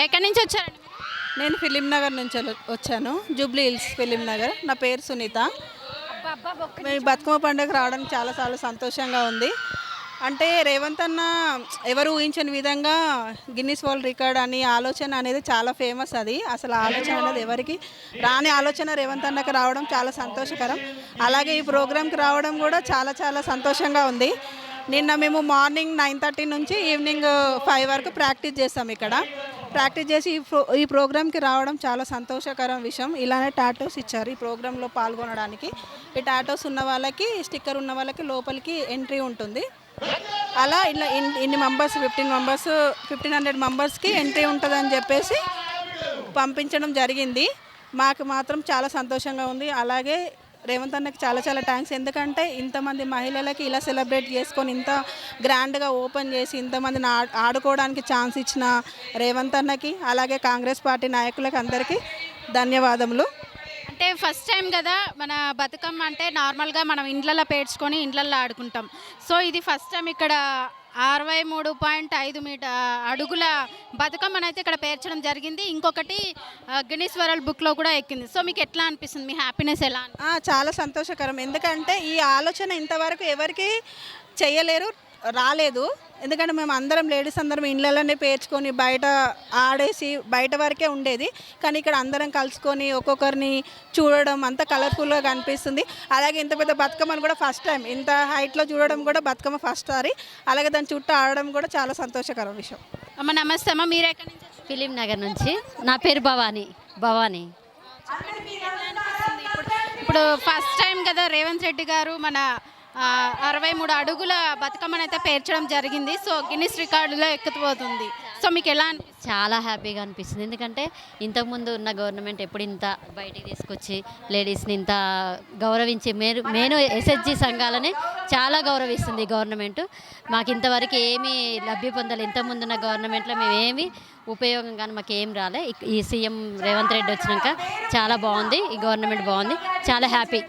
ఎక్కడి నుంచి వచ్చారండి? నేను ఫిలిం నగర్ నుంచి వచ్చ- వచ్చాను. జూబ్లీ హిల్స్ ఫిలిం నగర్. నా పేరు సునీత. మేము బతుకమ్మ పండుగ రావడానికి చాలా చాలా సంతోషంగా ఉంది. అంటే రేవంత్ అన్న ఎవరు ఊహించని విధంగా గిన్నిస్ వరల్డ్ రికార్డ్ అని ఆలోచన అనేది చాలా ఫేమస్ అది. అసలు ఆలోచన అనేది ఎవరికి రాని ఆలోచన రేవంత్ అన్నకి రావడం చాలా సంతోషకరం. అలాగే ఈ ప్రోగ్రామ్కి రావడం కూడా చాలా చాలా సంతోషంగా ఉంది. నిన్న మేము మార్నింగ్ నైన్ థర్టీ నుంచి ఈవినింగ్ ఫైవ్ వరకు ప్రాక్టీస్ చేస్తాం ఇక్కడ. ప్రాక్టీస్ చేసి ఈ ప్రో ఈ ప్రోగ్రామ్కి రావడం చాలా సంతోషకరం విషయం. ఇలానే టాటోస్ ఇచ్చారు ఈ ప్రోగ్రాంలో పాల్గొనడానికి. ఈ టాటోస్ ఉన్న వాళ్ళకి స్టిక్కర్ ఉన్న వాళ్ళకి లోపలికి ఎంట్రీ ఉంటుంది. అలా ఇలా ఇన్- ఇన్ని members fifteen members fifteen hundred మెంబర్స్కి ఎంట్రీ ఉంటుందని చెప్పేసి పంపించడం జరిగింది. మాకు మాత్రం చాలా సంతోషంగా ఉంది. అలాగే రేవంత్ అన్నకి చాలా చాలా థ్యాంక్స్ ఎందుకంటే ఇంతమంది మహిళలకి ఇలా సెలబ్రేట్ చేసుకొని ఇంత గ్రాండ్గా ఓపెన్ చేసి ఇంతమందిని ఆడుకోవడానికి ఛాన్స్ ఇచ్చిన రేవంత్ అన్నకి అలాగే కాంగ్రెస్ పార్టీ నాయకులకు అందరికీ ధన్యవాదములు. అంటే ఫస్ట్ టైం కదా మన బతుకమ్మ అంటే నార్మల్గా మనం ఇండ్లలో పేర్చుకొని ఇండ్లలో ఆడుకుంటాం. సో ఇది ఫస్ట్ టైం ఇక్కడ అరవై మూడు పాయింట్ ఐదు మీటర్ అడుగుల బతుకమ్మను అయితే ఇక్కడ పేర్చడం జరిగింది. ఇంకొకటి గినీస్ వరల్డ్ బుక్లో కూడా ఎక్కింది. సో మీకు ఎట్లా అనిపిస్తుంది? మీ హ్యాపీనెస్ ఎలా చాలా సంతోషకరం. ఎందుకంటే ఈ ఆలోచన ఇంతవరకు ఎవరికి చేయలేరు. రాలేదు. ఎందుకంటే మేము అందరం లేడీస్ అందరం ఇండ్లలోనే పేర్చుకొని బయట ఆడేసి బయట వరకే ఉండేది. కానీ ఇక్కడ అందరం కలుసుకొని ఒక్కొక్కరిని చూడడం అంత కలర్ఫుల్గా కనిపిస్తుంది. అలాగే ఇంత పెద్ద బతుకమ్మను కూడా ఫస్ట్ టైం ఇంత హైట్లో చూడడం కూడా బతుకమ్మ ఫస్ట్ సారి. అలాగే దాని చుట్టూ ఆడడం కూడా చాలా సంతోషకరం విషయం. అమ్మ నమస్తే అమ్మ. మీరు ఎక్కడి నుంచి? ఫిలిం నగర్ నుంచి. నా పేరు భవానీ. భవానీ. ఇప్పుడు ఫస్ట్ టైం కదా రేవంత్ రెడ్డి గారు మన అరవై మూడు అడుగుల బతుకమ్మను అయితే పేర్చడం జరిగింది. సో గిన్నిస్ రికార్డులో ఎక్కుతుపోతుంది సో మీకు ఎలా చాలా హ్యాపీగా అనిపిస్తుంది. ఎందుకంటే ఇంతకుముందు ఉన్న గవర్నమెంట్ ఎప్పుడు ఇంత బయటికి తీసుకొచ్చి లేడీస్ని ఇంత గౌరవించి మేరు నేను ఎస్హెచ్జి సంఘాలని చాలా గౌరవిస్తుంది ఈ గవర్నమెంట్. మాకు ఇంతవరకు ఏమీ లబ్ధి పొందాలి. ఇంతకుముందు ఉన్న గవర్నమెంట్లో మేమేమి ఉపయోగం కానీ మాకు ఏం రాలే. ఈ- ఈ సీఎం రేవంత్ రెడ్డి వచ్చినాక చాలా బాగుంది. ఈ గవర్నమెంట్ బాగుంది. చాలా హ్యాపీ.